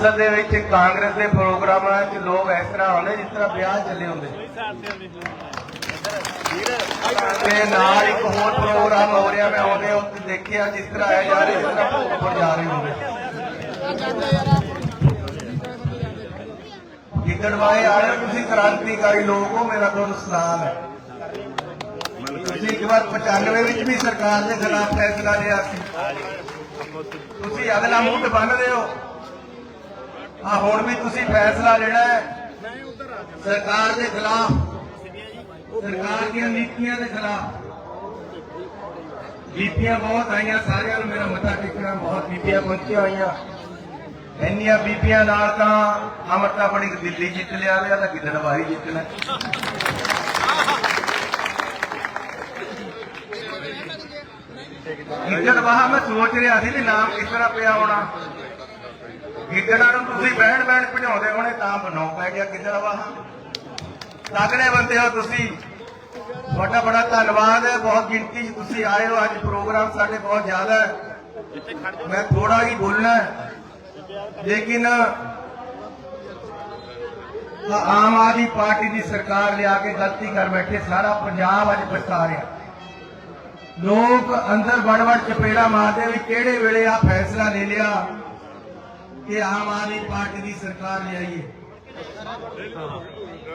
ਅਸਲ ਦੇ ਵਿੱਚ ਕਾਂਗਰਸ ਦੇ ਪ੍ਰੋਗਰਾਮਾਂ 'ਚ ਲੋਕ ਇਸ ਤਰ੍ਹਾਂ ਆਉਂਦੇ ਜਿਸ ਤਰ੍ਹਾਂ ਵਿਆਹ ਚੱਲੇ ਹੁੰਦੇ। ਤੇ ਨਾਲ ਇੱਕ ਹੋਰ ਪ੍ਰੋਗਰਾਮ ਹੋ ਰਿਹਾ, ਮੈਂ ਉਹਦੇ ਉੱਤੇ ਦੇਖਿਆ ਜਿਸ ਤਰ੍ਹਾਂ ਆਇਆ ਜਾ ਰਿਹਾ, ਜਿਸ ਤਰ੍ਹਾਂ ਉੱਪਰ ਜਾ ਰਹੇ ਹੁੰਦੇ। ਗਿੱਦੜਵਾਏ ਆਲੇ ਤੁਸੀਂ ਕ੍ਰਾਂਤੀਕਾਰੀ ਲੋਕ ਹੋ, ਮੇਰਾ ਤੁਹਾਨੂੰ ਸਲਾਮ ਹੈ। ਤੁਸੀਂ ਇੱਕ ਵਾਰ 95 ਵਿੱਚ ਵੀ ਸਰਕਾਰ ਦੇ ਖਿਲਾਫ ਫੈਸਲਾ ਲਿਆ ਸੀ। ਤੁਸੀਂ ਅਗਲਾ ਮੁੱਢ ਬੰਨਦੇ ਹੋ। ਆ ਹੁਣ ਵੀ ਤੁਸੀਂ ਫੈਸਲਾ ਲੈਣਾ ਹੈ, ਸਰਕਾਰ ਦੇ ਖਿਲਾਫ, ਸਰਕਾਰ ਦੀਆਂ ਨੀਤੀਆਂ ਦੇ ਖਿਲਾਫ। ਬੀਪੀਆਂ ਬਹੁਤ ਆਈਆਂ, ਸਾਰਿਆਂ ਨੂੰ ਮੇਰਾ ਮਤਾ ਟੇਕਣਾ, ਬਹੁਤ ਬੀਬੀਆਂ ਪਹੁੰਚੀਆਂ ਹੋਈਆਂ। ਇੰਨੀਆਂ ਬੀਬੀਆਂ ਨਾਲ ਤਾਂ ਅਮਰਤਾ ਬਣੀ ਦਿੱਲੀ ਜਿੱਤ ਲਿਆ ਰਿਹਾ ਤਾਂ ਗਿੱਦੜਵਾਹੀ ਜਿੱਤਣਾ ਗਿੱਦੜਵਾਹਾ ਮੈਂ ਸੋਚ ਰਿਹਾ ਸੀ ਵੀ ਨਾਮ ਕਿਸ ਤਰ੍ਹਾਂ ਪਿਆ ਹੋਣਾ। ਗਿੱਦੜਾਂ ਨੂੰ ਤੁਸੀਂ ਬਹਿਣ ਬਹਿਣ ਭਜਾਉਂਦੇ ਹੋਣੇ ਤਾਂ ਬਣਾਉ ਪੈ ਗਿਆ ਗਿੱਦੜਵਾਹਾ ਤਗੜੇ ਬੰਦੇ ਹੋ ਤੁਸੀਂ। ਤੁਹਾਡਾ ਬੜਾ ਧੰਨਵਾਦ ਹੈ, ਬਹੁਤ ਗਿਣਤੀ 'ਚ ਤੁਸੀਂ ਆਏ ਹੋ। ਅੱਜ ਪ੍ਰੋਗਰਾਮ ਸਾਡੇ ਬਹੁਤ ਜ਼ਿਆਦਾ ਹੈ। ਮੈਂ ਥੋੜਾ ਹੀ ਬੋਲਣਾ ਹੈ। ਲੇਕਿਨ ਆਮ ਆਦਮੀ ਪਾਰਟੀ ਦੀ ਸਰਕਾਰ ਲਿਆ ਕੇ ਗਲਤੀ ਕਰ ਬੈਠੇ, ਸਾਰਾ ਪੰਜਾਬ ਅੱਜ ਪਛਤਾ ਰਿਹਾ। ਲੋਕ ਅੰਦਰ ਵੜ ਵੜ ਚਪੇੜਾ ਮਾਰਦੇ ਵੀ ਕਿਹੜੇ ਵੇਲੇ ਆ ਫੈਸਲਾ ਲੈ ਲਿਆ। ਕਿ ਆਮ ਆਦਮੀ ਪਾਰਟੀ ਦੀ ਸਰਕਾਰ ਲਿਆਈਏ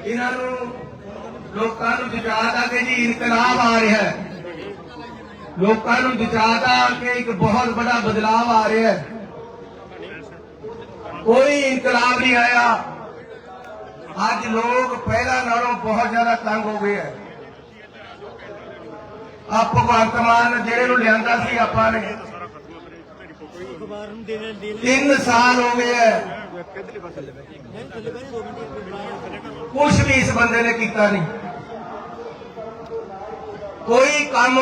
ਇਹਨਾਂ ਨੂੰ ਲੋਕਾਂ ਨੂੰ ਜਤਾਦਾ ਕਿ ਜੀ ਇਨਕਲਾਬ ਆ ਰਿਹਾ ਹੈ। ਲੋਕਾਂ ਨੂੰ ਜਤਾਦਾ ਕਿ ਇੱਕ ਬਹੁਤ ਵੱਡਾ ਬਦਲਾਅ ਆ ਰਿਹਾ ਹੈ। ਕੋਈ ਇਨਕਲਾਬ ਨਹੀਂ ਆਇਆ। ਅੱਜ ਲੋਕ ਪਹਿਲਾਂ ਨਾਲੋਂ ਬਹੁਤ ਜ਼ਿਆਦਾ ਤੰਗ ਹੋ ਗਏ ਹੈ। ਆ ਭਗਵੰਤ ਮਾਨ ਜਿਹੜੇ ਨੂੰ ਲਿਆਂਦਾ ਸੀ ਆਪਾਂ ਨੇ। ਤਿੰਨ ਸਾਲ ਹੋ ਗਏ ਹੈ ਕੁਛ ਵੀ ਇਸ ਬੰਦੇ ਨੇ ਕੀਤਾ ਨਹੀਂ। ਕੋਈ ਕੰਮ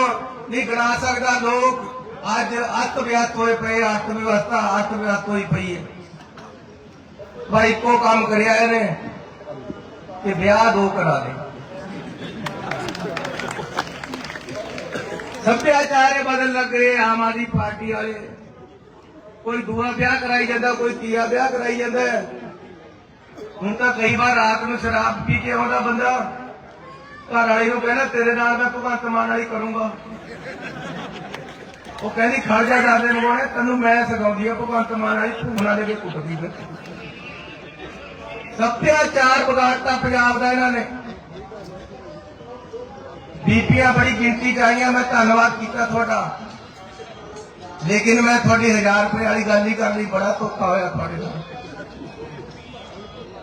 ਨਹੀਂ ਗਣਾ ਸਕਦਾ। ਲੋਕ ਅੱਜ ਅੱਤ ਵਿਅਸਤ ਹੋਏ ਪਏ ਅੱਤ ਵਿਵਸਥਾ ਅੱਤ ਵਿਅਸਤ ਹੋਈ ਪਈ ਹੈ ਪਰ ਇੱਕੋ ਕੰਮ ਕਰਿਆ ਇਹਨੇ ਕਿ ਵਿਆਹ ਦੋ ਕਰਾ ਦੇ। ਸੱਭਿਆਚਾਰ ਇਹ ਬਦਲ ਲੱਗ ਰਹੇ ਆਮ ਆਦਮੀ ਪਾਰਟੀ ਵਾਲੇ। ਕੋਈ ਦੂਆ ਵਿਆਹ ਕਰਾਈ ਜਾਂਦਾ, ਕੋਈ ਤੀਆ ਵਿਆਹ ਕਰਾਈ ਜਾਂਦਾ। ਹੁਣ ਤਾਂ ਕਈ ਵਾਰ ਰਾਤ ਨੂੰ ਸ਼ਰਾਬ ਪੀ ਕੇ ਆਉਂਦਾ ਬੰਦਾ। ਘਰ ਵਾਲੀ ਨੂੰ ਕਹਿੰਦਾ, ਤੇਰੇ ਨਾਲ ਮੈਂ ਭਗਵੰਤ ਮਾਨ ਵਾਲੀ ਕਰੂੰਗਾ। ਉਹ ਕਹਿੰਦੀ, ਖੜ ਜਾ, ਜਾਂਦੇ ਨੂੰ ਤੈਨੂੰ ਮੈਂ ਸਿਖਾਉਂਦੀ ਆ ਭਗਵੰਤ ਮਾਨ ਵਾਲੀ ਭੂਣਾ ਦੇ ਕੇ ਕੁੱਟਦੀ ਫਿਰ ਸੱਭਿਆਚਾਰ ਵਿਗਾੜਤਾ ਪੰਜਾਬ ਦਾ ਇਹਨਾਂ ਨੇ। ਬੀਪੀਆਂ ਬੜੀ ਗਿਣਤੀ ਚ ਆਈਆਂ, ਮੈਂ ਧੰਨਵਾਦ ਕੀਤਾ ਤੁਹਾਡਾ। ਲੇਕਿਨ ਮੈਂ ਤੁਹਾਡੀ 1000 ਰੁਪਏ ਵਾਲੀ ਗੱਲ ਹੀ ਕਰ ਲਈ ਬੜਾ ਧੋਖਾ ਹੋਇਆ ਤੁਹਾਡੇ ਨਾਲ।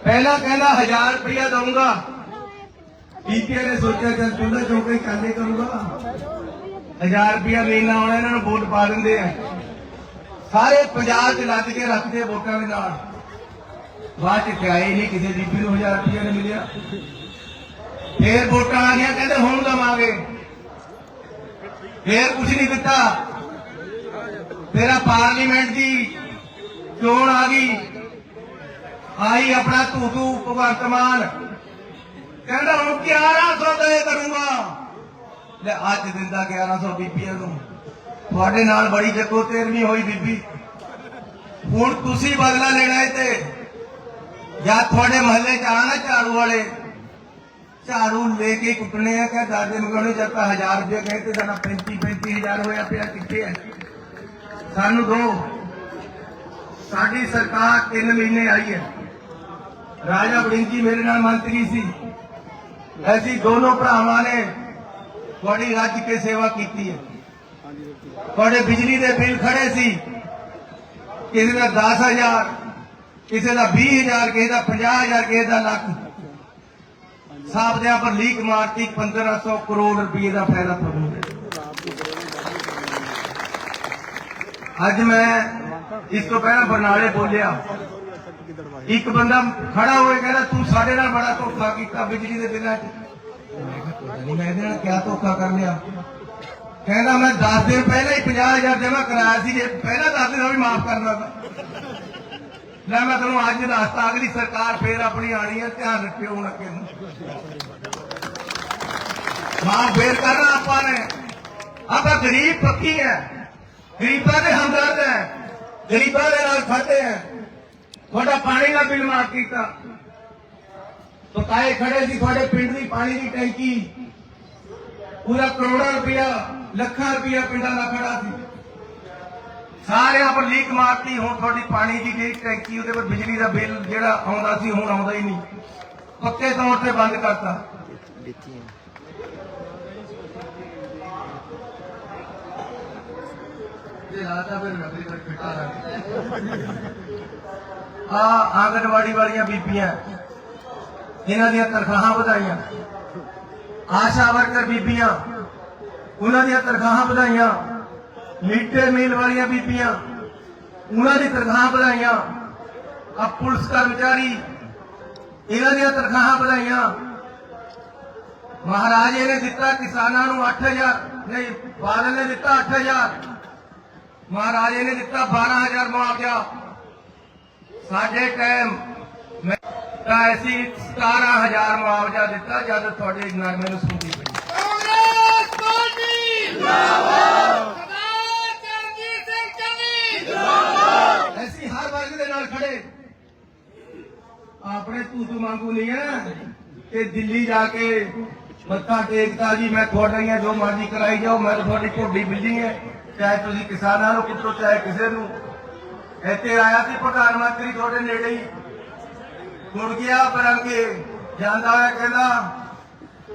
ਪਹਿਲਾਂ ਕਹਿੰਦਾ 1000 ਰੁਪਇਆ ਦਊਂਗਾ। ਬੀਬੀਆਂ ਨੇ ਸੋਚਿਆ, ਚੱਲ ਤੂੰ ਤਾਂ ਕਾਲੇ ਕਰੂਗਾ। 1000 ਰੁਪਇਆ ਮਹੀਨਾ ਆਉਣਾ ਇਹਨਾਂ ਨੂੰ ਵੋਟ ਪਾ ਦਿੰਦੇ ਆ। ਸਾਰੇ ਪੰਜਾਬ 'ਚ ਲੱਦ ਕੇ ਰੱਖਦੇ ਵੋਟਾਂ ਦੇ ਨਾਲ। ਬਾਅਦ ਚ ਕਿਹਾ ਹੀ ਨਹੀਂ ਕਿਸੇ ਬੀਬੀ ਨੂੰ 1000 ਰੁਪਇਆ ਨਹੀਂ ਮਿਲਿਆ। ਫੇਰ ਵੋਟਾਂ ਆ ਗਈਆਂ, ਕਹਿੰਦੇ ਹੁਣ ਦਵਾਂਗੇ। ਫੇਰ ਕੁਝ ਨਹੀਂ ਦਿੱਤਾ। ਤੇਰਾ ਪਾਰਲੀਮੈਂਟ ਦੀ ਚੋਣ ਆ ਗਈ। ਆਈ ਆਪਣਾ ਤੂ ਤੂ ਭਗਵੰਤ ਮਾਨ ਕਹਿੰਦਾ, ਹੁਣ 1100 ਦੇ ਕਰੂੰਗਾ। ਲੈ, ਅੱਜ ਦਿੰਦਾ 1100 ਬੀਬੀਆਂ ਨੂੰ। ਤੁਹਾਡੇ ਨਾਲ ਬੜੀ ਜੱਗੋ ਤੇਰਵੀਂ ਹੋਈ ਬੀਬੀ। ਹੁਣ ਤੁਸੀਂ ਬਦਲਾ ਲੈਣਾ ਹੈ ਤੇ ਜਾਂ ਤੁਹਾਡੇ ਮਹੱਲੇ ਚ ਆਣਾ ਝਾੜੂ ਵਾਲੇ। ਝਾੜੂ ਲੈ ਕੇ ਕੁੱਟਣੇ ਆ ਕਿ ਦਾਦੇ ਮਗਾਉਣੇ ਜਦ ਤਾਂ 1000 ਰੁਪਏ ਕਹੇ ਤੇ ਸਾਡਾ 35 35000 ਹੋਇਆ ਪਿਆ, ਕਿੱਥੇ ਹੈ? ਸਾਨੂੰ ਦੋ। ਸਾਡੀ ਸਰਕਾਰ 3 ਮਹੀਨੇ ਆਈ ਹੈ। ਰਾਜਾ ਬੜਿੰਗੀ ਮੇਰੇ ਨਾਲ ਮੰਤਰੀ ਸੀ। ਅਸੀਂ ਦੋਨੋਂ ਭਰਾਵਾਂ ਨੇ ਤੁਹਾਡੀ ਰੱਜ ਕੇ ਸੇਵਾ ਕੀਤੀ ਹੈ। ਤੁਹਾਡੇ ਬਿਜਲੀ ਦੇ ਬਿੱਲ ਖੜੇ ਸੀ। ਕਿਸੇ ਦਾ 10000 ਕਿਸੇ ਦਾ 20000 ਕਿਸੇ ਦਾ 50000 ਕਿਸੇ ਦਾ ਲੱਖ। ਸਾਹਬਦਿਆਂ ਪਰ ਲੀਕ ਮਾਰਤੀ 1500 ਕਰੋੜ ਰੁਪਏ ਦਾ ਫਾਇਦਾ ਤੁਹਾਨੂੰ। ਅੱਜ ਮੈਂ ਇਸ ਤੋਂ ਪਹਿਲਾਂ ਬਰਨਾਲੇ ਬੋਲਿਆ। ਇੱਕ ਬੰਦਾ ਖੜਾ ਹੋਏ ਕਹਿੰਦਾ, ਤੂੰ ਸਾਡੇ ਨਾਲ ਬੜਾ ਧੋਖਾ ਕੀਤਾ ਬਿਜਲੀ ਦੇ ਬਿੱਲਾਂ 'ਚ। ਮੈਂ ਇਹਦੇ ਨਾਲ ਕਿਆ ਧੋਖਾ ਕਰ ਲਿਆ? ਕਹਿੰਦਾ, ਮੈਂ 10 ਦਿਨ ਪਹਿਲਾਂ ਹੀ 50000 ਜਮ੍ਹਾਂ ਕਰਾਇਆ ਸੀ, ਜੇ ਪਹਿਲਾਂ 10 ਦਿਨ ਵੀ ਮਾਫ ਕਰਨਾ ਮੈਂ ਲੈ ਮੈਂ ਤੁਹਾਨੂੰ ਅੱਜ ਦੱਸਤਾ, ਅਗਲੀ ਸਰਕਾਰ ਫੇਰ ਆਪਣੀ ਆਣੀ ਹੈ ਧਿਆਨ ਰੱਖਿਓ ਹੁਣ ਅੱਗੇ ਨੂੰ। ਮਾਫ ਫੇਰ ਕਰਨਾ ਆਪਾਂ ਨੇ। ਆਪਾਂ ਗਰੀਬ ਪੱਕੀ ਹੈ ਗਰੀਬਾਂ ਦੇ ਹਮਦਰਦ ਹੈ, ਗਰੀਬਾਂ ਦੇ ਨਾਲ ਖੜਦੇ ਹੈ। ਤੁਹਾਡਾ ਪਾਣੀ ਦਾ ਬਿੱਲ ਮਾਫ ਕੀਤਾ। ਬਕਾਏ ਖੜੇ ਸੀ, ਤੁਹਾਡੇ ਪਿੰਡ ਦੀ ਪਾਣੀ ਦੀ ਟੈਂਕੀ। ਪੂਰਾ ਕਰੋੜਾਂ ਰੁਪਇਆ, ਲੱਖਾਂ ਰੁਪਇਆ ਪਿੰਡਾਂ ਦਾ ਖੜਾ ਸੀ। ਸਾਰਿਆਂ ਪਰ ਲੀਕ ਮਾਰਤੀ, ਹੁਣ ਤੁਹਾਡੀ ਪਾਣੀ ਦੀ ਜਿਹੜੀ ਟੈਂਕੀ, ਉਹਦੇ ਪਰ ਬਿਜਲੀ ਦਾ ਬਿੱਲ ਜਿਹੜਾ ਆਉਂਦਾ ਸੀ, ਹੁਣ ਆਉਂਦਾ ਹੀ ਨਹੀਂ। ਪੱਕੇ ਤੌਰ ਤੇ ਬੰਦ ਕਰਤਾ। ਇਹ ਰਾਤਾ ਫਿਰ ਰੱਬੀ ਕਰ ਫਿੱਟਾ ਆ ਆਂਗਨਵਾੜੀ ਵਾਲੀਆਂ ਬੀਬੀਆਂ ਇਹਨਾਂ ਦੀਆਂ ਤਨਖਾਹਾਂ ਵਧਾਈਆਂ। ਆਸ਼ਾ ਵਰਕਰ ਬੀਬੀਆਂ, ਉਹਨਾਂ ਦੀਆਂ ਤਨਖਾਹਾਂ ਵਧਾਈਆਂ। ਮੀਟਰ ਮੀਲ ਵਾਲੀਆਂ ਬੀਬੀਆਂ, ਉਹਨਾਂ ਦੀ ਤਨਖਾਹਾਂ ਵਧਾਈਆਂ। ਆ ਪੁਲਿਸ ਕਰਮਚਾਰੀ, ਇਹਨਾਂ ਦੀਆਂ ਤਨਖਾਹਾਂ ਵਧਾਈਆਂ। ਮਹਾਰਾਜੇ ਨੇ ਦਿੱਤਾ ਕਿਸਾਨਾਂ ਨੂੰ 8000 ਨਹੀਂ, ਬਾਦਲ ਨੇ ਦਿੱਤਾ 8000 ਮਹਾਰਾਜੇ ਨੇ ਦਿੱਤਾ 12000 ਮੁਆਵਜ਼ਾ। ਸਾਡੇ ਟਾਈਮ ਮੈਂ ਤਾਂ ਅਸੀਂ 17000 ਮੁਆਵਜ਼ਾ ਦਿੱਤਾ ਜਦ ਤੁਹਾਡੇ ਨਾਮੇ ਨੂੰ ਸੁਣਦੀ ਪਈ। ਕਾਂਗਰਸ ਪਾਰਟੀ ਜਿੰਦਾਬਾਦ ਸਰਦਾਰ ਸਿੰਘ ਚੰਨੀ। ਅਸੀਂ ਹਰ ਵਰਗ ਦੇ ਨਾਲ ਖੜੇ। ਆਪਣੇ ਤੂਤੂ ਵਾਂਗੂ ਨਹੀਂ ਹੈ ਕਿ ਦਿੱਲੀ ਜਾ ਕੇ ਮੱਥਾ ਟੇਕਦਾ ਜੀ, ਮੈਂ ਤੁਹਾਡੀਆਂ ਜੋ ਮਰਜ਼ੀ ਕਰਾਈ ਜਾਓ, ਮੈਂ ਤੁਹਾਡੀ ਢੋਡੀ ਬਿੱਲੀ ਹੈ। ਚਾਹੇ ਤੁਸੀਂ ਕਿਸਾਨਾਂ ਨੂੰ ਕਿਤੋਂ ਚਾਹੇ ਕਿਸੇ ਨੂੰ। ਇੱਥੇ ਆਇਆ ਸੀ ਪ੍ਰਧਾਨ ਮੰਤਰੀ ਤੁਹਾਡੇ ਨੇੜੇ ਹੀ। ਮੁੜ ਗਿਆ ਬਰੰਗੇ ਜਾਂਦਾ ਹੈ ਕਹਿੰਦਾ,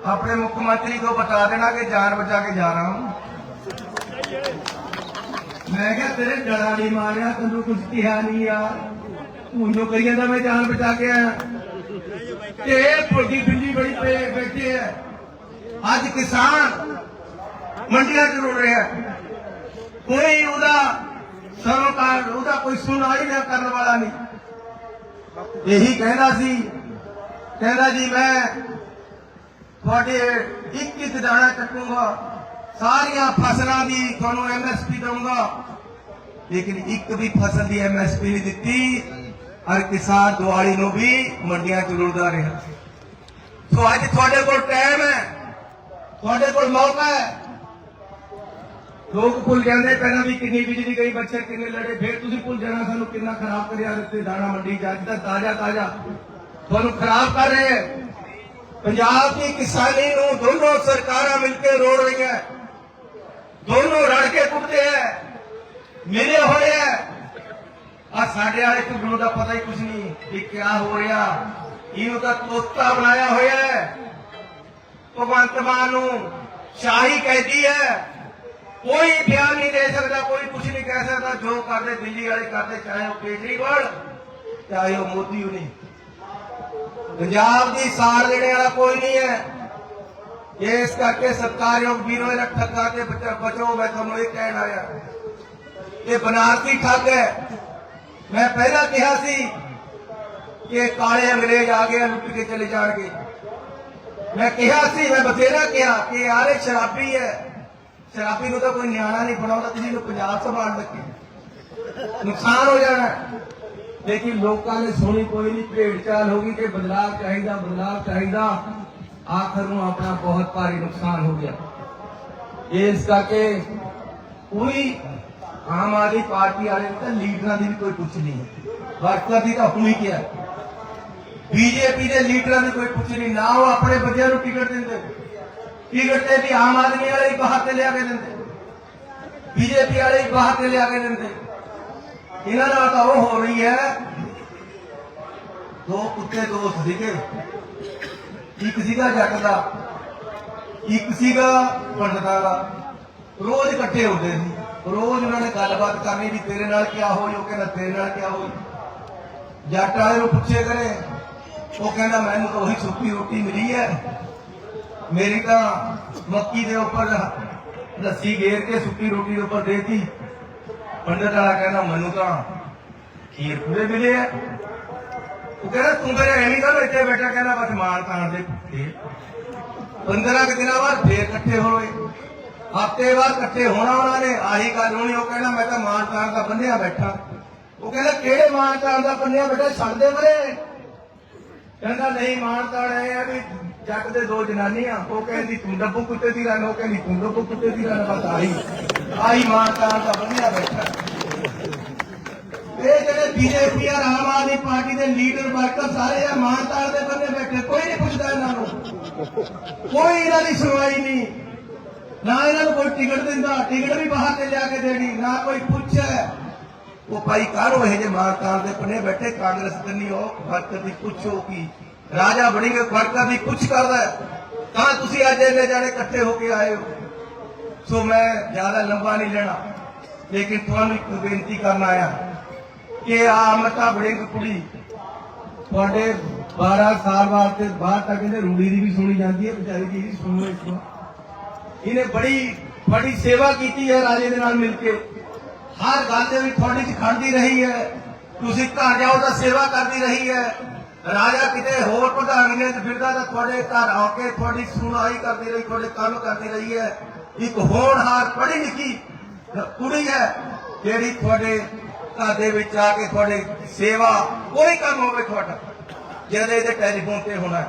ਆਪਣੇ ਮੁੱਖ ਮੰਤਰੀ ਕੋ ਬਤਾ ਦੇਣਾ ਕਿ ਜਾਨ ਬਚਾ ਕੇ ਜਾ ਰਹਾ ਹਾਂ। ਮੈਂ ਕਿਹਾ, ਤੇਰੇ ਡਰਾ ਨਹੀਂ ਮਾਰਿਆ, ਤੈਨੂੰ ਕੁਝ ਕਿਹਾ ਨਹੀਂ ਆ। ਤੂੰ ਜੋ ਕਰੀ ਮੈਂ ਜਾਨ ਬਚਾ ਕੇ ਆਇਆ। ਤੇ ਇਹ ਪੁਰਗੀ ਬਿੱਲੀ ਬੜੀ ਬੈਠੀ ਹੈ। ਅੱਜ ਕਿਸਾਨ ਮੰਡੀਆਂ 'ਚ ਰੋ ਰਿਹਾ ਕੋਈ ਉਹਦਾ ਸਰੋਕਾਰ ਉਹਦਾ ਕੋਈ ਸੁਣਾਈ ਨਾ ਕਰਨ ਵਾਲਾ ਨਹੀਂ। ਇਹੀ ਕਹਿੰਦਾ ਸੀ, ਕਹਿੰਦਾ ਜੀ, ਮੈਂ ਤੁਹਾਡੇ ਇੱਕ ਇੱਕ ਦਾਣਾ ਚੱਕੂਗਾ, ਸਾਰੀਆਂ ਫਸਲਾਂ ਦੀ ਤੁਹਾਨੂੰ ਐਮਐਸਪੀ ਦਊਂਗਾ। ਲੇਕਿਨ ਇੱਕ ਵੀ ਫਸਲ ਦੀ ਐਮਐਸਪੀ ਨਹੀਂ ਦਿੱਤੀ, ਹਰ ਕਿਸਾਨ ਦਿਵਾਲੀ ਨੂੰ ਵੀ ਮੰਡੀਆਂ 'ਚ ਰੁਲਦਾ ਰਿਹਾ। ਸੋ ਅੱਜ ਤੁਹਾਡੇ ਕੋਲ ਟਾਈਮ ਹੈ। ਤੁਹਾਡੇ ਕੋਲ ਮੌਕਾ ਹੈ। ਲੋਕ ਭੁੱਲ ਜਾਂਦੇ ਪਹਿਲਾਂ ਵੀ ਕਿੰਨੀ ਬਿਜਲੀ ਗਈ, ਬੱਚੇ ਕਿੰਨੇ ਲੜੇ, ਫਿਰ ਤੁਸੀਂ ਭੁੱਲ ਜਾਣਾ ਸਾਨੂੰ ਕਿੰਨਾ ਖਰਾਬ ਕਰਿਆ ਦਿੱਤੇ ਦਾਣਾ ਮੰਡੀ 'ਚ, ਅੱਜ ਤਾਂ ਤਾਜ਼ਾ ਤਾਜ਼ਾ। ਤੁਹਾਨੂੰ ਖਰਾਬ ਕਰ ਰਹੇ ਪੰਜਾਬ ਦੀ ਕਿਸਾਨੀ ਨੂੰ ਦੋਨੋਂ ਸਰਕਾਰਾਂ ਮਿਲ ਕੇ ਰੋੜ ਰਹੀਆਂ ਦੋਨੋਂ ਰੜ ਕੇ ਕੁੱਟਦੇ ਹੈ। ਮਿਲੇ ਹੋਏ ਹੈ। ਆ ਸਾਡੇ ਵਾਲੇ ਝੁਗਲੂ ਦਾ ਪਤਾ ਹੀ ਕੁਝ ਨਹੀਂ ਕਿ ਕਿਆ ਹੋ ਰਿਹਾ। ਇਹਨੂੰ ਤਾਂ ਤੋਤਾ ਬਣਾਇਆ ਹੋਇਆ ਹੈ। ਭਗਵੰਤ ਮਾਨ ਨੂੰ ਸ਼ਾਹੀ ਕਹਿੰਦੀ ਹੈ। ਕੋਈ ਬਿਆਨ ਨਹੀਂ ਦੇ ਸਕਦਾ, ਕੋਈ ਕੁਝ ਨਹੀਂ ਕਹਿ ਸਕਦਾ। ਜੋ ਕਰਦੇ ਦਿੱਲੀ ਵਾਲੇ ਕਰਦੇ, ਚਾਹੇ ਉਹ ਕੇਜਰੀਵਾਲ, ਚਾਹੇ ਉਹ ਮੋਦੀ ਉਹ ਨਹੀਂ ਪੰਜਾਬ ਦੀ ਸਾਰ ਲੈਣੇ ਵਾਲਾ ਕੋਈ ਨਹੀਂ ਹੈ। ਇਸ ਕਰਕੇ ਸਰਕਾਰਯੋਗ ਵੀਰੋ, ਇਹਨਾਂ ਠੱਗਾ ਤੇ ਬਚ- ਬਚੋ, ਮੈਂ ਤੁਹਾਨੂੰ ਇਹ ਕਹਿਣ ਆਇਆ। ਇਹ ਬਨਾਰਸੀ ਠੱਗ ਹੈ। ਮੈਂ ਪਹਿਲਾਂ ਕਿਹਾ ਸੀ ਕਿ ਕਾਲੇ ਅੰਗਰੇਜ਼ ਆ ਗਏ ਲੁੱਟ ਕੇ ਚਲੇ ਜਾਣਗੇ। ਮੈਂ ਕਿਹਾ ਸੀ ਮੈਂ ਬਥੇਰਾ ਕਿਹਾ ਕਿ ਯਾਰ ਇਹ ਸ਼ਰਾਬੀ ਹੈ ਸ਼ਰਾਬੀ ਨੂੰ ਤਾਂ ਕੋਈ ਨਿਆਣਾ ਨਹੀਂ ਬਣਾਉਂਦਾ ਤੁਸੀਂ ਨੂੰ ਪੰਜਾਬ ਸੰਭਾਲ ਲੱਗੇ ਨੁਕਸਾਨ ਹੋ ਜਾਣਾ ਹੈ। ਲੇਕਿਨ ਲੋਕਾਂ ਨੇ ਸੁਣੀ ਕੋਈ ਨਹੀਂ ਭੇਡ ਚਾਲ ਹੋ ਗਈ ਕਿ ਬਦਲਾਅ ਚਾਹੀਦਾ ਬਦਲਾਅ ਚਾਹੀਦਾ ਆਖਰ ਨੂੰ ਆਪਣਾ ਬਹੁਤ ਭਾਰੀ ਨੁਕਸਾਨ ਹੋ ਗਿਆ ਇਸ ਕਰਕੇ ਕੋਈ ਆਮ ਆਦਮੀ ਪਾਰਟੀ ਵਾਲੇ ਨੂੰ ਤਾਂ ਲੀਡਰਾਂ ਦੀ ਵੀ ਕੋਈ ਪੁੱਛ ਨਹੀਂ ਹੈ ਵਰਕਰ ਦੀ ਤਾਂ ਹੁਣੀ ਕਿਹਾ ਬੀਜੇਪੀ ਦੇ ਲੀਡਰਾਂ ਦੀ ਕੋਈ ਪੁੱਛ ਨਹੀਂ, ਨਾ ਉਹ ਆਪਣੇ ਬੱਚਿਆਂ ਨੂੰ ਟਿਕਟ ਦਿੰਦੇ। ਟਿਕਟ ਤੇ ਵੀ ਆਮ ਆਦਮੀ ਵਾਲੇ ਹੀ ਬਾਹਰ ਤੇ ਲਿਆ ਕੇ ਦਿੰਦੇ। ਬੀਜੇਪੀ ਵਾਲੇ ਹੀ ਬਾਹਰ ਤੇ ਲਿਆ ਕੇ ਦਿੰਦੇ। ਇਹਨਾਂ ਨਾਲ ਤਾਂ ਉਹ ਹੋ ਰਹੀ ਹੈ। ਦੋ ਕੁੱਤੇ ਦੋਸਤ ਸੀਗੇ ਇੱਕ ਸੀਗਾ ਜੱਟ ਦਾ, ਇੱਕ ਸੀਗਾ ਪੰਡਤਾਂ ਦਾ। ਰੋਜ਼ ਇਕੱਠੇ ਹੁੰਦੇ ਸੀ। ਰੋਜ਼ ਉਹਨਾਂ ਨੇ ਗੱਲਬਾਤ ਕਰਨੀ ਵੀ ਤੇਰੇ ਨਾਲ ਕੀ ਹੋਈ, ਉਹ ਕਹਿੰਦਾ ਤੇਰੇ ਨਾਲ ਕੀ ਹੋਈ। ਜੱਟ ਵਾਲੇ ਨੂੰ ਪੁੱਛੇ ਕਰੇ ਉਹ ਕਹਿੰਦਾ, ਮੈਨੂੰ ਤਾਂ ਉਹੀ ਸੁੱਕੀ ਰੋਟੀ ਮਿਲੀ ਹੈ। ਮੇਰੀ ਤਾਂ ਮੱਕੀ ਦੇ ਉੱਪਰ ਲੱਸੀ ਗੇਰ ਕੇ ਸੁੱਕੀ ਰੋਟੀ ਦੇ ਉੱਪਰ ਦੇਤੀ। ਪੰਡਤ ਵਾਲਾ ਕਹਿੰਦਾ, ਮੈਨੂੰ ਤਾਂ ਖੀਰ ਪੂਰੇ ਮਿਲੇ ਆ। ਉਹ ਕਹਿੰਦਾ, ਤੂੰ ਮੇਰੇ ਐਵੇਂ ਕਰ ਇੱਥੇ ਬੈਠਾ ਕਹਿੰਦਾ, ਬਸ ਮਾਲ ਤਾਣ ਦੇ ਭੁੱਖੇ। 15 ਕੁ ਦਿਨਾਂ ਬਾਅਦ ਫੇਰ ਇਕੱਠੇ ਹੋਏ। ਹਫ਼ਤੇ ਬਾਅਦ ਇਕੱਠੇ ਹੋਣਾ ਉਹਨਾਂ ਨੇ, ਆਹੀ ਗੱਲ ਹੋਣੀ, ਉਹ ਕਹਿੰਦਾ, ਮੈਂ ਤਾਂ ਮਾਲ ਤਾਣ ਦਾ ਬੰਨਿਆ ਬੈਠਾ। ਉਹ ਕਹਿੰਦਾ, ਕਿਹੜੇ ਮਾਲ ਤਾਣ ਦਾ ਬੰਨਿਆ ਬੈਠਾ? ਛੱਡ ਦੇ ਮਰੇ ਕਹਿੰਦਾ ਨਹੀਂ ਮਾਨ ਤਾਣ ਆ ਵੀ ਜੱਟ ਦੇ ਦੋ ਜਨਾਨੀਆਂ, ਉਹ ਕਹਿੰਦੀ ਤੂੰ ਡੱਬੂ ਕੁੱਤੇ ਦੀ ਰਨ ਉਹ ਕਹਿੰਦੀ ਤੂੰ ਡੱਬੂ ਕੁੱਤੇ ਦੀ ਰਨ ਬਸ ਆਹੀ। ਆਹੀ ਮਾਨਤਾ ਦਾ ਬੰਨਿਆ ਬੈਠਾ। ਇਹ ਜਿਹੜੇ ਬੀਜੇਪੀ ਆ ਆਮ ਆਦਮੀ ਪਾਰਟੀ ਦੇ ਲੀਡਰ ਵਰਕਰ ਸਾਰੇ ਆ ਮਾਨਤਾਲ ਦੇ ਬੰਨੇ ਬੈਠੇ, ਕੋਈ ਨਹੀਂ ਪੁੱਛਦਾ ਇਹਨਾਂ ਨੂੰ। ਕੋਈ ਇਹਨਾਂ ਦੀ ਸੁਣਵਾਈ ਨਹੀਂ। ਨਾ ਇਹਨਾਂ ਨੂੰ ਕੋਈ ਟਿਕਟ ਦਿੰਦਾ, ਟਿਕਟ ਵੀ ਬਾਹਰ ਤੇ ਲਿਆ ਕੇ ਦੇਣੀ, ਨਾ ਕੋਈ ਪੁੱਛੇ ਉਹ ਭਾਈ ਕਾਹਨੂੰ ਇਹ ਜੇ ਮਾਨਤਾਲ ਦੇ ਬੰਨੇ ਬੈਠੇ? ਕਾਂਗਰਸ ਕਰਨੀ ਉਹ ਵਰਕਰ ਦੀ ਪੁੱਛੋ ਕੀ? ਰਾਜਾ ਬਣੀਗੇ ਵਰਕਰ ਦੀ ਪੁੱਛ ਕਰਦਾ ਤਾਂ ਤੁਸੀਂ ਅੱਜ ਇੰਨੇ ਜਾਣੇ ਇਕੱਠੇ ਹੋ ਕੇ ਆਏ ਹੋ। ਸੋ ਮੈਂ ਜ਼ਿਆਦਾ ਲੰਬਾ ਨਹੀਂ ਲੈਣਾ, ਲੇਕਿਨ ਤੁਹਾਨੂੰ ਇੱਕ ਬੇਨਤੀ ਕਰਨ ਆਇਆ ਕਿ ਆ ਅਮਰਤਾ ਬੜਿੰਗ ਕੁੜੀ, ਤੁਹਾਡੇ 12 ਸਾਲ ਬਾਅਦ ਬਾਹਰ ਤੱਕ ਇਹਦੇ ਰੂੜੀ ਦੀ ਵੀ ਸੁਣੀ ਜਾਂਦੀ ਹੈ, ਵਿਚਾਰੀ ਦੀ ਸੁਣੋ ਇਸ ਨੂੰ ਇਹਨੇ ਬੜੀ ਬੜੀ ਸੇਵਾ ਕੀਤੀ ਹੈ ਰਾਜੇ ਦੇ ਨਾਲ ਮਿਲ ਕੇ। ਹਰ ਗੱਲ ਦੇ ਵਿੱਚ ਤੁਹਾਡੀ ਚ ਖੜਦੀ ਰਹੀ ਹੈ। ਤੁਸੀਂ ਘਰ ਜਾਓ ਤਾਂ ਸੇਵਾ ਕਰਦੀ ਰਹੀ ਹੈ। ਰਾਜਾ ਕਿਤੇ ਹੋਰ ਪ੍ਰਧਾਨ ਨੇ ਫਿਰਦਾ ਤਾਂ ਤੁਹਾਡੇ ਘਰ ਆ ਕੇ ਤੁਹਾਡੀ ਸੁਣਾਈ ਕਰਦੀ ਰਹੀ, ਤੁਹਾਡੇ ਕੰਮ ਕਰਦੀ ਰਹੀ ਹੈ। ਇੱਕ ਹੋਣਹਾਰ ਪੜ੍ਹੀ ਲਿਖੀ ਕੁੜੀ ਹੈ, ਜਿਹੜੀ ਤੁਹਾਡੇ ਘਰ ਦੇ ਵਿੱਚ ਆ ਕੇ ਤੁਹਾਡੇ ਸੇਵਾ ਕੋਈ ਕੰਮ ਹੋਵੇ ਤੁਹਾਡਾ ਜਿਹਦੇ ਦੇ ਟੈਲੀਫੋਨ ਤੇ ਹੋਣਾ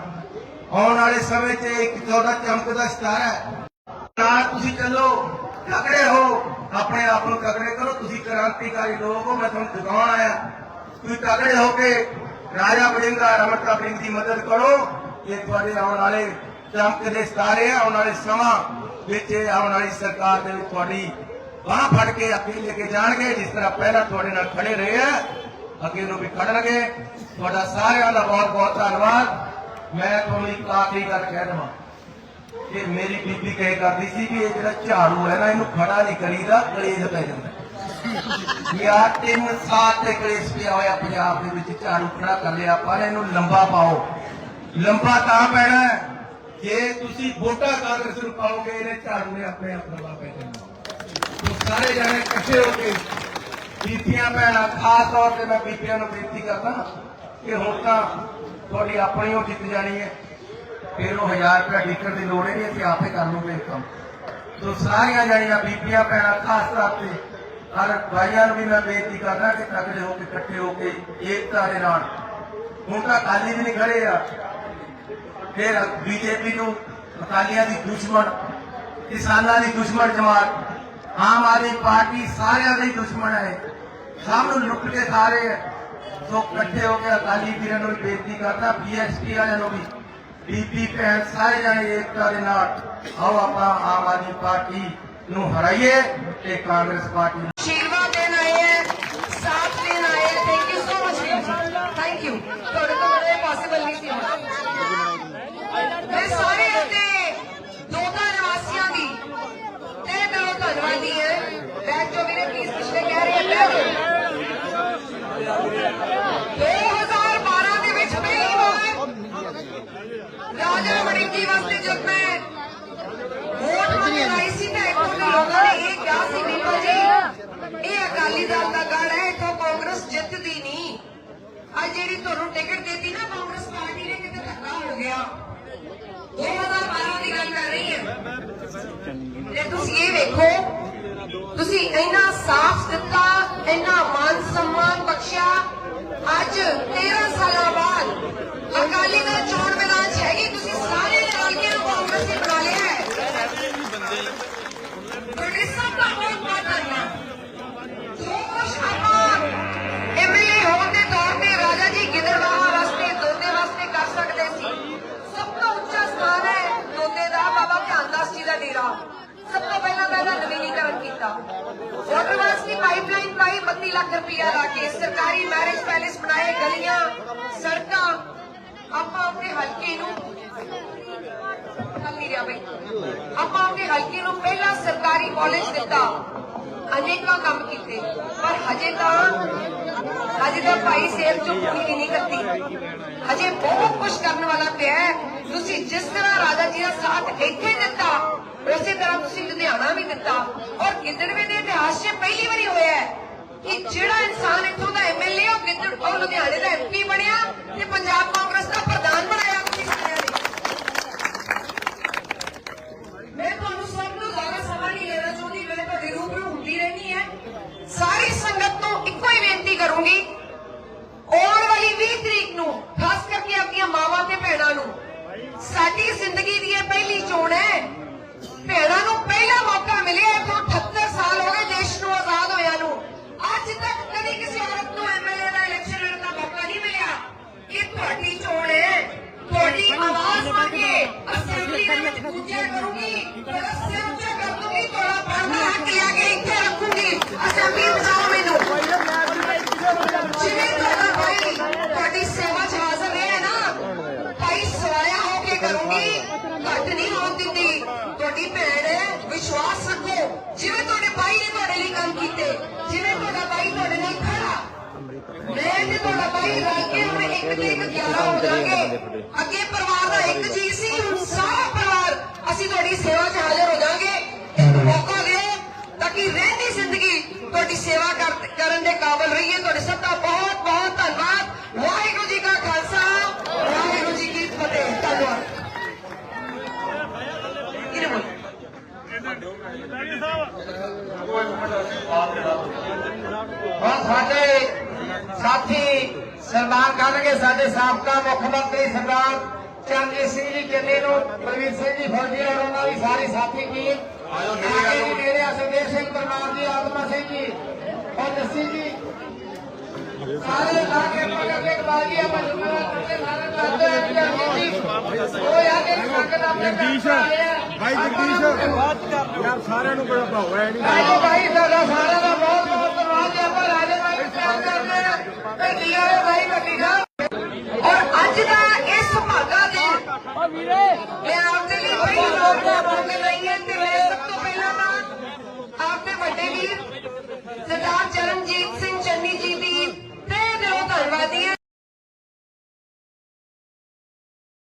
ਆਉਣ ਵਾਲੇ ਸਮੇਂ 'ਚ ਇੱਕ ਤੁਹਾਡਾ ਚਮਕਦਾ ਸਿਤਾਰਾ ਹੈ। ਨਾਲ ਤੁਸੀਂ ਚੱਲੋ ਤਕੜੇ ਹੋ ਆਪਣੇ ਆਪ ਨੂੰ ਤਕੜੇ ਕਰੋ, ਤੁਸੀਂ ਕ੍ਰਾਂਤੀਕਾਰੀ ਲੋਕ ਹੋ, ਮੈਂ ਤੁਹਾਨੂੰ ਜਗਾਉਣ ਆਇਆ। ਤੁਸੀਂ ਤਕੜੇ ਹੋ ਕੇ ਰਾਜਾ ਬੜਿੰਗਾ ਰਮਤਾ ਬੜਿੰਗ ਦੀ ਮਦਦ ਕਰੋ। ਇਹ ਤੁਹਾਡੇ ਆਉਣ ਵਾਲੇ ਚਮਕਦੇ ਸਿਤਾਰੇ ਆਉਣ ਵਾਲੇ ਸਮਾਂ ਵਿੱਚ ਆਉਣ ਵਾਲੀ ਸਰਕਾਰ ਦੇ ਵਿੱਚ ਤੁਹਾਡੀ ਬਾਹ ਫੜ ਕੇ ਅੱਗੇ ਲੈ ਕੇ ਜਾਣਗੇ, ਜਿਸ ਤਰ੍ਹਾਂ ਪਹਿਲਾਂ ਤੁਹਾਡੇ ਨਾਲ ਖੜੇ ਰਹੇ ਆ, ਅੱਗੇ ਨੂੰ ਵੀ ਖੜਨਗੇ। ਤੁਹਾਡਾ ਸਾਰਿਆਂ ਦਾ ਬਹੁਤ ਬਹੁਤ ਧੰਨਵਾਦ। ਮੈਂ ਤੁਹਾਨੂੰ ਇੱਕ ਆਖਰੀ ਗੱਲ ਕਹਿ ਦਵਾਂ। ਕਿ ਮੇਰੀ ਬੀਬੀ ਕਹੇ ਕਰਦੀ ਸੀ ਵੀ ਇਹ ਜਿਹੜਾ ਝਾੜੂ ਹੈ ਨਾ ਇਹਨੂੰ ਖੜਾ ਨਹੀਂ ਕਰੀਦਾ ਕਲੇਸ਼ ਪੈ ਜਾਂਦਾ। ਯਾ ਤਿੰਨ ਸਾਲ ਤੇ ਕਲੇਸ਼ ਪਿਆ ਹੋਇਆ ਪੰਜਾਬ ਦੇ ਵਿੱਚ ਝਾੜੂ ਖੜਾ ਕਰ ਲਿਆ ਪਰ ਇਹਨੂੰ ਲੰਬਾ ਪਾਓ। ਲੰਬਾ ਤਾਂ ਪੈਣਾ ਹੈ, ਜੇ ਤੁਸੀਂ ਵੋਟਾਂ ਕਾਂਗਰਸ ਨੂੰ ਪਾਓਗੇ ਇਹਨੇ ਝਾੜੂ ਨੇ ਆਪਣੇ ਆਪ ਲੰਬਾ ਪੈ ਜਾਣਾ। ਸਾਰੇ ਜਾਣੇ ਇਕੱਠੇ ਹੋ ਕੇ ਬੀਬੀਆਂ ਭੈਣਾਂ ਖਾਸ ਤੌਰ ਤੇ ਮੈਂ ਬੀਬੀਆਂ ਨੂੰ ਬੇਨਤੀ ਕਰਦਾ ਕਿ ਹੁਣ ਤਾਂ ਤੁਹਾਡੀ ਆਪਣੀ ਉਹ ਜਿੱਤ ਜਾਣੀ ਹੈ। ਫਿਰ ਉਹ 1000 ਰੁਪਏ ਟਿਕਟ ਦੀ ਲੋੜ ਹੀ ਨਹੀਂ, ਅਸੀਂ ਆਪੇ ਕਰ ਲੂਗੇ ਕੰਮ। ਸੋ ਸਾਰੀਆਂ ਜਾਣੀਆਂ ਬੀਬੀਆਂ, ਭੈਣਾਂ, ਖਾਸ ਤੌਰ ਤੇ ਹਰ ਭਾਈਆਂ ਨੂੰ ਵੀ ਮੈਂ ਬੇਨਤੀ ਕਰਦਾ ਕਿ ਤਕੜੇ ਹੋ ਕੇ, ਇਕੱਠੇ ਹੋ ਕੇ ਏਕਤਾ ਦੇ ਨਾਲ। ਹੁਣ ਤਾਂ ਅਕਾਲੀ ਵੀ ਨਹੀਂ ਖੜੇ ਆ। ਫਿਰ ਬੀਜੇਪੀ ਨੂੰ ਅਕਾਲੀਆਂ ਦੀ ਦੁਸ਼ਮਣ, ਕਿਸਾਨਾਂ ਦੀ ਦੁਸ਼ਮਣ ਜਮਾਤ, ਆਮ ਆਦਮੀ ਪਾਰਟੀ ਸਾਰਿਆਂ ਦੀ ਦੁਸ਼ਮਣ ਹੈ। ਸਭ ਨੂੰ ਲੁੱਟ ਕੇ ਸਾਰੇ ਸੋ ਇਕੱਠੇ ਹੋ ਕੇ ਅਕਾਲੀ ਵੀਰਾਂ ਨੂੰ ਵੀ ਬੇਨਤੀ ਕਰਦਾ, ਬੀਐਸਪੀ ਵਾਲਿਆਂ ਨੂੰ ਵੀ। ਬੀਪੀ ਭੈਣ ਸਾਰੇ ਜਾਣੇ ਏਕਤਾ ਦੇ ਨਾਲ ਆਓ ਆਪਾਂ ਆਮ ਆਦਮੀ ਪਾਰਟੀ ਨੂੰ ਹਰਾਈਏ ਤੇ ਕਾਂਗਰਸ ਪਾਰਟੀ ਨੂੰ ਆਸ਼ੀਰਵਾਦ ਦੇਣ ਆਏ ਹੈ ਸਾਥ ਦੇਣ ਆਏ ਹੈ thank you so much thank you ਤੁਹਾਡੇ ਤੋਂ ਬੜੇ ਪੋਸੀਬਲ ਨਹੀਂ ਸੀ ਹੋਣਾ ਮੈਂ ਸਾਰੇ ਅਤੇ ਦੋਦਾ ਨਿਵਾਸੀਆਂ ਦੀ ਤਹਿ ਦਿਲੋਂ ਧੰਨਵਾਦੀ ਹਾਂ ਬੈਠ ਜੋ ਵੀਰੇ ਪਲੀਜ਼ ਪਿਛਲੇ ਕਹਿ ਰਹੇ ਬੈਠ 2012 ਦੇ ਵਿੱਚ ਪਹਿਲੀ ਵਾਰ ਰਾਜਾ ਮਣਿੰਗੀ ਵਾਸਤੇ ਜਦ ਮੈਂ ਵੋਟ ਮੰਗਣ ਆਈ ਸੀ ਤਾਂ ਇੱਥੋਂ ਦੇ ਲੋਕਾਂ ਨੇ ਇਹ ਕਿਹਾ ਸੀ ਬੀਬਾ ਜੀ ਇਹ ਅਕਾਲੀ ਦਲ ਦਾ ਗੜ ਹੈ ਇੱਥੋਂ ਕਾਂਗਰਸ ਜਿੱਤਦੀ ਨਹੀਂ ਅੱਜ ਜਿਹੜੀ ਤੁਹਾਨੂੰ ਟਿਕਟ ਦਿੱਤੀ ਨਾ ਕਾਂਗਰਸ ਪਾਰਟੀ ਨੇ ਕਿਤੇ ਧੱਕਾ ਹੋ ਗਿਆ 2012 ਦੀ ਗੱਲ ਕਰ ਰਹੀ ਹੈ ਤੇ ਤੁਸੀਂ ਇਹ ਵੇਖੋ ਤੁਸੀਂ ਇੰਨਾ ਸਾਫ਼ ਦਿੱਤਾ ਇੰਨਾ ਮਾਨ ਸਨਮਾਨ ਬਖਸ਼ਿਆ ਅੱਜ 13 ਸਾਲਾਂ ਬਾਅਦ ਅਕਾਲੀ ਦਲ ਚੋਣ ਮੈਦਾਨ ਹੈਗੀ ਤੁਸੀਂ ਸਾਰੇ ਨੇ ਰਲ ਕੇ ਇਹਨੂੰ ਕਾਂਗਰਸ ਨੇ ਬਣਾ ਲਿਆ ਹੈ ਤੁਹਾਡੇ ਸਭ ਦਾ ਬਹੁਤ ਬਹੁਤ ਧੰਨਵਾਦ ਜੋ ਕੁਛ ਆਪਾਂ ਐਮਐਲਏ ਹੋਣ ਦੇ ਤੌਰ ਤੇ ਰਾਜਾ ਜੀ ਗਿੱਦੜਬਾਹਾ ਵਾਸਤੇ ਦੋਦੇ ਵਾਸਤੇ ਕਰ ਸਕਦੇ ਸੀ ਸਭ ਤੋਂ ਉੱਚਾ ਸਥਾਨ ਹੈ ਦੋਦੇ ਦਾ ਬਾਬਾ ਧਿਆਨਦਾਸ ਜੀ ਦਾ ਡੇਰਾ ਸਭ ਤੋਂ ਪਹਿਲਾਂ ਮੈਂ ਇਹਦਾ ਨਵੀਨੀਕਰਨ ਕੀਤਾ ਵਾਟਰ ਵਾਸ ਦੀ ਪਾਈਪਲਾਈਨ ਪਾਈ 32 ਲੱਖ ਰੁਪਇਆ ਲਾ ਕੇ ਸਰਕਾਰੀ ਮੈਰਿਜ ਪੈਲੇਸ ਬਣਾਏ ਗਲੀਆਂ ਸੜਕਾਂ ਆਪਾਂ ਆਪਣੇ ਹਲਕੇ ਨੂੰ ਚੱਲ ਨਹੀਂ ਬਈ। ਆਪਾਂ ਆਪਣੇ ਹਲਕੇ ਨੂੰ ਪਹਿਲਾ ਸਰਕਾਰੀ ਕਾਲਜ ਦਿੱਤਾ। ਅਨੇਕਾਂ ਕੰਮ ਕੀਤੇ। ਪਰ ਹਜੇ ਤਾਂ ਹਜੇ ਤਾਂ ਭਾਈ ਸੇਬ ਚੋਂ ਪੂਰੀ ਵੀ ਨਹੀਂ ਕਰਤੀ ਹਜੇ ਬਹੁਤ ਕੁਝ ਕਰਨ ਵਾਲਾ ਪਿਆ ਤੁਸੀਂ ਜਿਸ ਤਰ੍ਹਾਂ ਰਾਜਾ ਜੀ ਦਾ ਸਾਥ ਇੱਥੇ ਦਿੱਤਾ, ਉਸੇ ਤਰ੍ਹਾਂ ਤੁਸੀਂ ਲੁਧਿਆਣਾ ਵੀ ਦਿੱਤਾ। ਔਰ ਗਿੱਦੜਵੇ ਦੇ ਇਤਿਹਾਸ 'ਚ ਪਹਿਲੀ ਵਾਰੀ ਹੋਇਆ ਹੈ। ਕਿ ਜਿਹੜਾ ਇਨਸਾਨ ਇੱਥੋਂ ਦਾ ਐਮਐਲਏ ਉਹ ਗਿੱਦੜ ਉਹ ਲੁਧਿਆਣੇ ਦਾ ਐਮਪੀ ਬਣਿਆ ਤੇ ਪੰਜਾਬ ਕਾਂਗਰਸ ਦਾ ਪ੍ਰਧਾਨ ਬਣਾਇਆ। ਤੁਸੀਂ ਤੇ ਰਲ ਕੇ ਹੁਣ ਇੱਕ ਤੇ ਇੱਕ ਹੋ ਜਾਗੇ ਅੱਗੇ ਪਰਿਵਾਰ ਦਾ ਇੱਕ ਜੀ ਸੀ, ਹੁਣ ਸਾਰਾ ਪਰਿਵਾਰ ਅਸੀਂ ਤੁਹਾਡੀ ਸੇਵਾ 'ਚ ਹਾਜ਼ਰ ਹੋ ਜਾਾਂਗੇ ਇੱਕ ਮੌਕਾ ਦਿਓ ਤਾਂ ਕਿ ਰਹਿੰਦੀ ਜ਼ਿੰਦਗੀ ਤੁਹਾਡੀ ਸੇਵਾ ਕਰਨ ਦੇ ਕਾਬਲ ਰਹੀਏ, ਤੁਹਾਡੇ ਸਭ ਦਾ ਬਹੁਤ ਧੰਨਵਾਦ ਵਾਹਿਗੁਰੂ ਜੀ ਕਾ ਖਾਲਸਾ ਵਾਹਿਗੁਰੂ ਜੀ ਕੀ ਫਤਿਹ ਧੰਨਵਾਦ ਕਿਹਨੇ ਬੋਲ ਹੁਣ ਸਾਡੇ ਸਾਥੀ ਸਨਮਾਨ ਕਰਨਗੇ ਸਾਡੇ ਸਾਬਕਾ ਮੁੱਖ ਮੰਤਰੀ ਸਰਦਾਰ ਚਰਨਜੀਤ ਸਿੰਘ ਜੀ ਚੰਨੀ ਨੂੰ? ਪ੍ਰਵੀਰ ਸਿੰਘ ਜੀ ਫੌਜੀ ਔਰ ਉਹਨਾਂ ਦੀ ਸਾਰੀ ਸਾਥੀ ਟੀਮ ਮੇਰੇ ਸੰਦੇਸ਼ ਸਿੰਘ ਪਰਮਾਰ ਜੀ ਆਤਮਾ ਸਿੰਘ ਜੀ ਔਰ ਜੱਸੀ ਜੀ। ਸਾਰੇ ਆਗੇ ਪਕੜ ਬਾਜੀ ਆਪਾਂ ਜੁਮਲਾ ਕਰਦੇ ਸਾਰੇ ਕਰਦੇ ਹਾਂ ਜੀ ਉਹ ਯਾਰ ਇਹ ਸੰਗਤ ਆਪਣੇ ਜਗਦੀਸ਼ ਭਾਈ ਜਗਦੀਸ਼। ਯਾਰ ਸਾਰਿਆਂ ਨੂੰ ਬੜਾ ਭਾਉ ਹੈ ਨਹੀਂ। ਭਾਈ ਸਾਡਾ ਸਾਰਿਆਂ ਦਾ ਬਹੁਤ ਤੇ ਕਲੀਅਰ ਹੈ ਭਾਈ ਬੱਲੀਗਾ ਔਰ ਅੱਜ ਦਾ ਇਸ ਭਾਗਾ ਦੇ ਮੈਂ ਆਪਦੇ ਲਈ ਬੜੀ ਲੋੜ ਦੇ ਲਈ ਹੈ ਤੇ ਮੈਂ ਸਭ ਤੋਂ ਪਹਿਲਾਂ ਤਾਂ ਆਪਦੇ ਵੱਡੇ ਵੀਰ ਸਰਦਾਰ ਚਰਨਜੀਤ ਸਿੰਘ ਚੰਨੀ ਜੀ ਦੀ ਤੇ ਦਿਲੋਂ ਧੰਨਵਾਦੀ ਹਾਂ